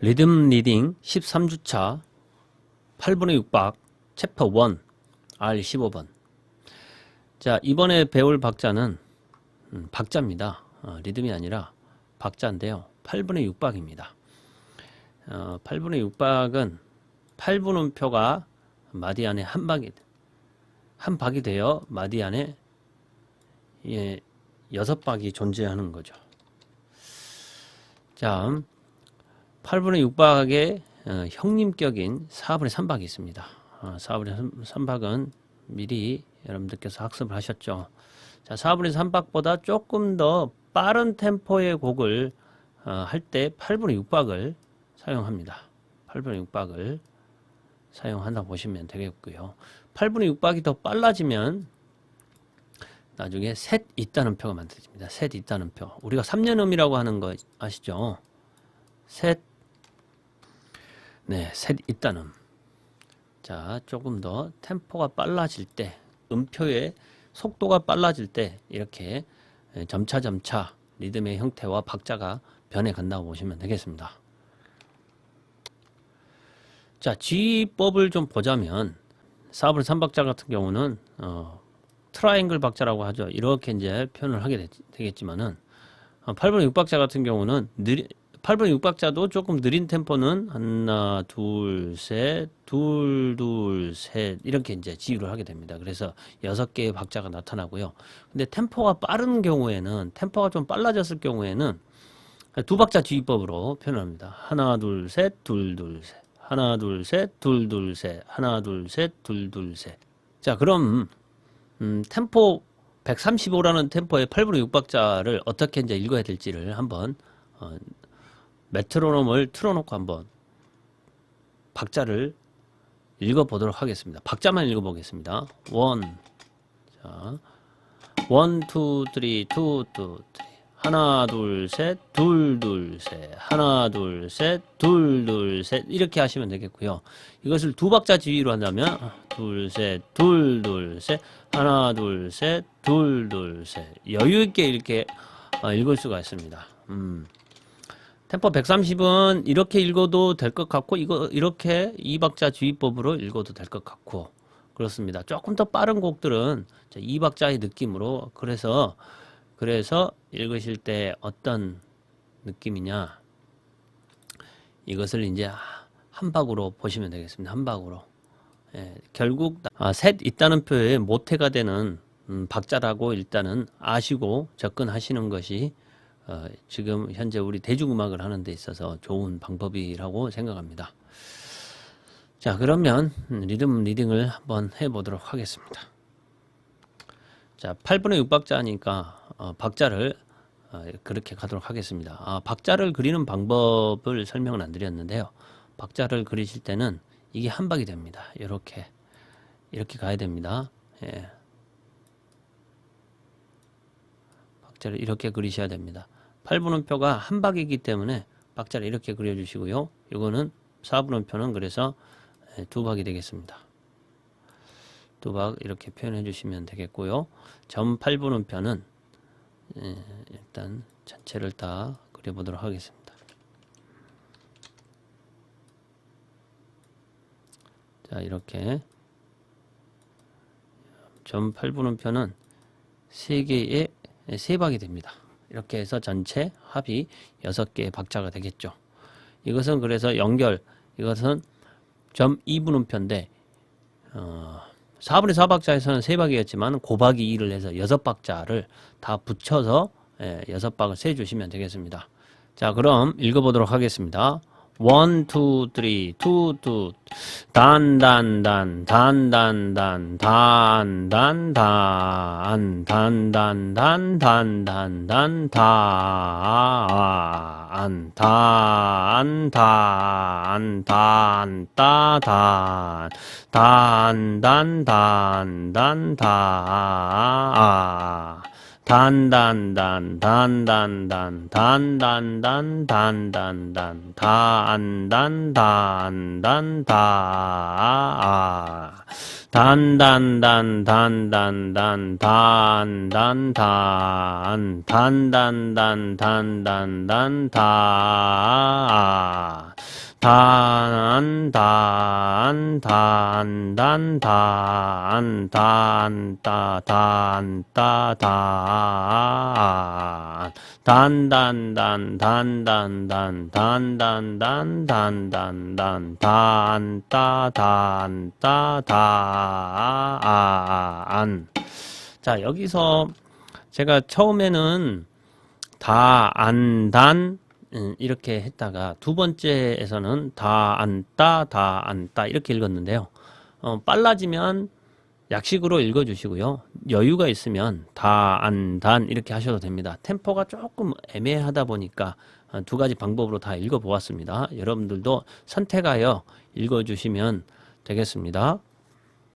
리듬 리딩 13주차 8분의 6박 챕터 1 R15번. 자 이번에 배울 박자는 음, 박자입니다. 어, 리듬이 아니라 박자인데요. 8분의 6박입니다. 어, 8분의 6박은 8분음표가 마디 안에 한 박이 한 박이 되어 마디 안에 예, 여섯 박이 존재하는 거죠. 자 8분의 6박의 어, 형님격인 4분의 3박이 있습니다. 어, 4분의 3, 박은 미리 여러분들께서 학습을 하셨죠. 자, 4분의 3박보다 조금 더 빠른 템포의 곡을 어, 할때 8분의 6박을 사용합니다. 8분의 6박을 사용한다 보시면 되겠고요. 8분의 6박이 더 빨라지면 나중에 셋 있다는 표가 만들어집니다. 셋 있다는 표. 우리가 3년음이라고 하는 거 아시죠? 셋 네, 셋 있다는. 자, 조금 더 템포가 빨라질 때, 음표의 속도가 빨라질 때 이렇게 점차 점차 리듬의 형태와 박자가 변해 간다고 보시면 되겠습니다. 자, G법을 좀 보자면 4분의 3박자 같은 경우는 어, 트라이앵글 박자라고 하죠. 이렇게 이제 표현을 하게 되, 겠지만은 8분의 6박자 같은 경우는 느리, 8분 6박자도 조금 느린 템포는 하나, 둘, 셋, 둘, 둘, 셋 이렇게 이제 지휘를 하게 됩니다. 그래서 여섯 개의 박자가 나타나고요. 근데 템포가 빠른 경우에는 템포가 좀 빨라졌을 경우에는 두 박자 지휘법으로 표현합니다. 하나, 둘, 셋, 둘, 둘, 셋. 하나, 둘, 셋, 둘, 둘, 셋. 하나, 둘, 셋, 둘, 둘, 셋. 자, 그럼 음, 템포 135라는 템포의 8분의 6박자를 어떻게 이제 읽어야 될지를 한번 어, 메트로놈을 틀어놓고 한번 박자를 읽어보도록 하겠습니다. 박자만 읽어보겠습니다. 원, 자, 원, 투, 쓰리, 투, 투, 쓰리. 하나, 둘, 셋, 둘, 둘, 셋. 하나, 둘, 셋, 둘, 둘, 셋. 이렇게 하시면 되겠고요. 이것을 두 박자 지휘로 한다면, 둘, 셋, 둘, 둘, 셋. 하나, 둘, 셋, 둘, 둘, 셋. 여유있게 이렇게 어, 읽을 수가 있습니다. 음. 템포 130은 이렇게 읽어도 될 것 같고 이거 이렇게 이박자 주의법으로 읽어도 될 것 같고 그렇습니다. 조금 더 빠른 곡들은 이박자의 느낌으로 그래서 그래서 읽으실 때 어떤 느낌이냐 이것을 이제 한 박으로 보시면 되겠습니다. 한 박으로 예, 결국 아, 셋 있다는 표에 모태가 되는 음, 박자라고 일단은 아시고 접근하시는 것이 어, 지금 현재 우리 대중음악을 하는 데 있어서 좋은 방법이라고 생각합니다. 자, 그러면 리듬 리딩을 한번 해보도록 하겠습니다. 자, 8분의 6박자니까 어, 박자를 어, 그렇게 가도록 하겠습니다. 아, 박자를 그리는 방법을 설명을 안 드렸는데요. 박자를 그리실 때는 이게 한 박이 됩니다. 이렇게 이렇게 가야 됩니다. 예. 박자를 이렇게 그리셔야 됩니다. 8분음표가 한 박이기 때문에 박자를 이렇게 그려주시고요. 이거는 4분음표는 그래서 두 박이 되겠습니다. 두 박 이렇게 표현해 주시면 되겠고요. 점 8분음표는 일단 전체를 다 그려보도록 하겠습니다. 자 이렇게 점 8분음표는 세 개의 세 박이 됩니다. 이렇게 해서 전체 합이 6개의 박자가 되겠죠. 이것은 그래서 연결, 이것은 점 2분음표인데, 어, 4분의 4박자에서는 3박이었지만 고박이 2를 해서 6박자를 다 붙여서 예, 6박을 세주시면 되겠습니다. 자, 그럼 읽어보도록 하겠습니다. 원, 투, 쓰리, 투, 투, 단, 단, 단, 단, 단, 단, 단, 단, 단, 단, 단, 단, 단, 단, 단, 단, 단, 단, 단, 따, 단, 단, 단, 단, 단, 다, 단단단 단 단단 단 단단 단 단단 단 단단단 다 단단단 단단단 단단단 단단단 단단단 다 단, 단, 단, 단, 단, 단, 따, 단, 따, 단, 단, 단, 단, 단, 단, 단, 단, 단, 단, 단, 단, 단, 단, 따, 단, 따, 단. 자, 여기서 제가 처음에는 다, 안, 단, 음, 이렇게 했다가 두 번째에서는 다, 안, 따, 다, 안, 따 이렇게 읽었는데요. 어, 빨라지면 약식으로 읽어주시고요. 여유가 있으면 다, 안, 단 이렇게 하셔도 됩니다. 템포가 조금 애매하다 보니까 어, 두 가지 방법으로 다 읽어보았습니다. 여러분들도 선택하여 읽어주시면 되겠습니다.